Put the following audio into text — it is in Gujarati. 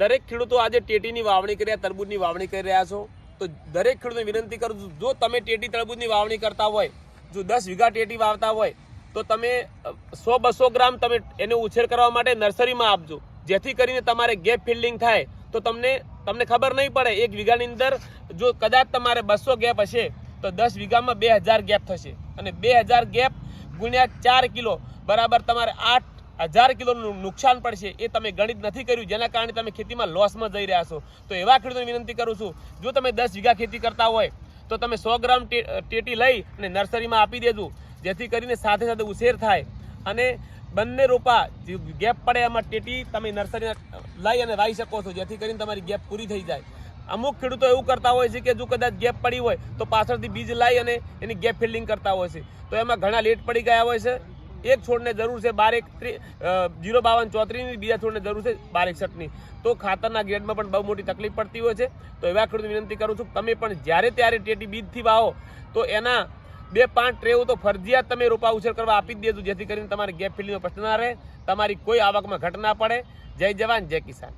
દરેક ખેડૂતો આજે ટેટીની વાવણી કરી રહ્યા, તરબૂજની વાવણી કરી રહ્યા છો. તો દરેક ખેડૂતને વિનંતી કરું છું, જો તમે ટેટી તરબૂજની વાવણી કરતા હોય, જો દસ વીઘા ટેટી વાવતા હોય, તો તમે સો બસો ગ્રામ તમે એને ઉછેર કરવા માટે નર્સરીમાં આપજો. જેથી કરીને તમારે ગેપ ફિલ્ડિંગ થાય. તો તમને તમને ખબર નહીં પડે, એક વીઘાની અંદર જો કદાચ તમારે બસો ગેપ હશે, તો દસ વીઘામાં બે હજાર ગેપ થશે. અને બે હજાર ગેપ ગુણ્યા ચાર કિલો, બરાબર તમારે આઠ હજાર કિલોનું નુકસાન પડશે એ તમે ગણિત નથી કર્યું, જેના કારણે તમે ખેતીમાં લોસમાં જઈ રહ્યા છો. તો એવા ખેડૂતોને વિનંતી કરું છું, જો તમે દસ વીઘા ખેતી કરતા હોય, તો તમે સો ગ્રામ ટેટી લઈ અને નર્સરીમાં આપી દેજો, જેથી કરીને સાથે સાથે ઉછેર થાય. અને બંને રોપા, જે ગેપ પડે એમાં ટેટી તમે નર્સરી લઈ અને વાવી શકો છો, જેથી કરીને તમારી ગેપ પૂરી થઈ જાય. અમુક ખેડૂતો એવું કરતા હોય છે કે જો કદાચ ગેપ પડી હોય, તો પાછળથી બીજ લાવી અને એની ગેપ ફિલ્ડિંગ કરતા હોય છે. તો એમાં ઘણા લેટ પડી ગયા હોય છે. એક છોડને જરૂર છે બાર એક જીરો બાવન ચોત્રીસની, બીજા છોડને જરૂર છે બાર એકસઠની તો ખાતરના ગ્રેડમાં પણ બહુ મોટી તકલીફ પડતી હોય છે. તો એવા ખેડૂતને વિનંતી કરું છું તમે પણ જ્યારે ત્યારે ટેટી બીજથી વાવો, તો એના બે પાંચ ટ્રેવું તો ફરજિયાત તમે રોપા ઉછેર કરવા આપી જ દેજો, જેથી કરીને તમારે ગેપ ફિલ્ડિંગનો પ્રશ્ન ના રહે, તમારી કોઈ આવકમાં ઘટ ના પડે. જય જવાન, જય કિસાન.